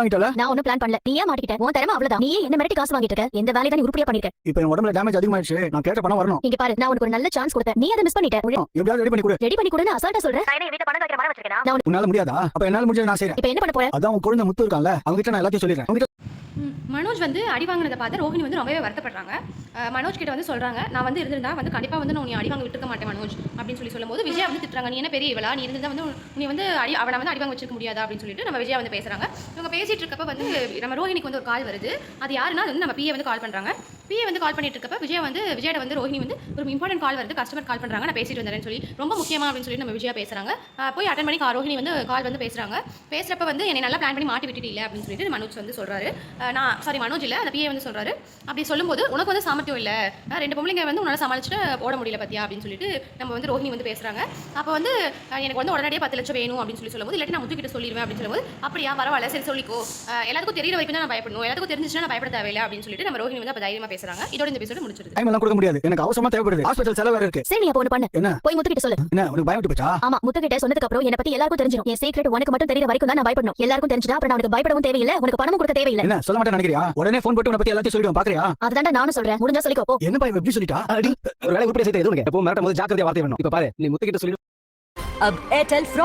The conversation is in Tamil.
வாங்கிட்டல? நான் ஒண்ணும் பிளான் பண்ணல. நீயே மாட்டிக்கிட்ட. உன் திறமை அவ்வளவுதான். நீயே என்ன மிரட்டி காசு வாங்கிட்டு இருக்க? எந்த வேலையை தான் நீ உருப்படியா பண்ணிருக்க. இப்போ என் உடம்புல டேமேஜ் அதிகமாயிடுச்சு. நான் கேட்ட பணம் வரணும். இங்க பாரு நான் உனக்கு ஒரு நல்ல சான்ஸ் கொடுத்தேன். நீ அதை மிஸ் பண்ணிட்ட. எப்படியாவது ரெடி பண்ணி கொடு. ரெடி பண்ணி கொடுன்னு அசால்ட்டா சொல்றேன் வீட்டு பணம் வைக்கிற மாதிரி வச்சிருக்கேன்? நான் உன்னால முடியாதா? அப்ப என்னால முடிஞ்சது நான் இப்ப என்ன பண்ண போற? அதான் உன் குழந்தை முத்து இருக்கான்ல. அவங்க கிட்ட நான் எல்லாத்தையும் சொல்லிடுறேன். மனோஜ் வந்து அடி வாங்கினதை பார்த்து ரோஹிணி வந்து ரொம்பவே வருத்தப்படுறாங்க. மனோஜ் கிட்ட வந்து சொல்கிறாங்க நான் வந்து இருந்திருந்தா வந்து கண்டிப்பாக வந்து நான் உன்னை அடி வாங்க விட்டுருக்க மாட்டேன் மனோஜ் அப்படின்னு சொல்லி சொல்லும்போது விஜயா வந்து திட்டுறாங்க நீ என்ன பெரிய இவளா? நீ இருந்தால் வந்து நீ வந்து அடி அவனை வந்து அடி வாங்க வச்சிருக்க முடியாதா? அப்படின்னு சொல்லிட்டு நம்ம விஜயா வந்து பேசுகிறாங்க இவங்க பேசிகிட்டு இருக்கப்ப வந்து நம்ம ரோஹிணிக்கு வந்து ஒரு கால் வருது. அது யாருன்னா? அது வந்து நம்ம பிஏ வந்து கால் பண்ணுறாங்க பிஏ வந்து கால் பண்ணிட்டு இருக்கப்ப விஜய் வந்து விஜயோட வந்து ரோஹினி வந்து ஒரு இம்பார்ட்டன்ட் கால் வருது கஸ்டமர் கால் பண்ணுறாங்க நான் பேசிட்டு வந்தேன்னு சொல்லி ரொம்ப முக்கியமாக அப்படின்னு சொல்லி நம்ம விஜயா பேசுறாங்க. போய் அட்டன் பண்ணி ரோஹினி வந்து கால் வந்து பேசுறாங்க. பேசுறப்ப வந்து என்னை நல்லா பிளான் பண்ணி மாட்டி விட்டுட்டு இல்லை அப்படின்னு சொல்லிட்டு மனோஜ் வந்து சொல்றாரு. நான் சாரி மனோஜ் இல்லை அந்த பிஏ வந்து சொல்றாரு. அப்படி சொல்லும்போது உனக்கு வந்து சாமர்த்தியம் இல்லை. ரெண்டு பொம்பளைங்க வந்து உன்னால சமாளிச்சுட்டு ஓட முடியல பத்தியா அப்படின்னு சொல்லிட்டு நம்ம வந்து ரோஹினி வந்து பேசுறாங்க. அப்போ வந்து எனக்கு வந்து உடனடியே பத்து லட்சம் வேணும் அப்படின்னு சொல்லி சொல்லும்போது இல்லாட்டி நான் முத்துக்கிட்ட சொல்லிடுவேன் அப்படின்னு சொல்லும்போது அப்படியா பரவாயில்ல சரி சொல்லிக்கோ. எல்லாத்துக்கும் தெரியற வரைக்கும் தான் நான் பயப்படணும். எல்லாத்துக்கும் தெரிஞ்சிச்சுன்னா நான் பயப்பட தேவையில்லை அப்படின்னு சொல்லிட்டு நம்ம ரோஹினி வந்து அப்போ தைரியமா பேசுறாங்க இதோட இந்த எபிசோட முடிச்சிருது டைம் எல்லாம் கொடுக்க முடியாது எனக்கு அவசரமா தேவைப்படுது ஹாஸ்பிட்டல் செலவு வேற இருக்கு சரி நீ அப்ப ஒண்ணு பண்ணு என்ன போய் முத்துக்கிட்ட சொல்லு என்ன உனக்கு பயம் விட்டு போச்சா ஆமா முத்துக்கிட்ட சொன்னதுக்கு அப்புறம் என்ன பத்தி எல்லாருக்கும் தெரிஞ்சிடும் என் சீக்ரெட் உனக்கு மட்டும் தெரியற வரைக்கும் தான் நான் பயப்படணும் எல்லாருக்கும் தெரிஞ்சா அப்புறம் நான் உனக்கு பயப்படவும் தேவையில்லை உனக்கு பணமும் கொடுக்க தேவையில்லை என்ன சொல்ல மாட்டேன் நினைக்கிறியா உடனே ஃபோன் போட்டு உன்னை பத்தி எல்லாத்தையும் சொல்லிடுவேன் பாக்குறியா அதுதான்டா நானும் சொல்றேன் முடிஞ்சா சொல்லிக்கோ போ என்ன பையன் எப்படி சொல்லிட்டா ஒரு வேலை உருப்படியா செய்து எதுவும் எப்பவும் மிரட்டும் போது ஜாக்கிரதையா வார்த்தை வேணும் இப்ப பாரு நீ முத்துக்கிட்ட சொல்லி अब एयरटेल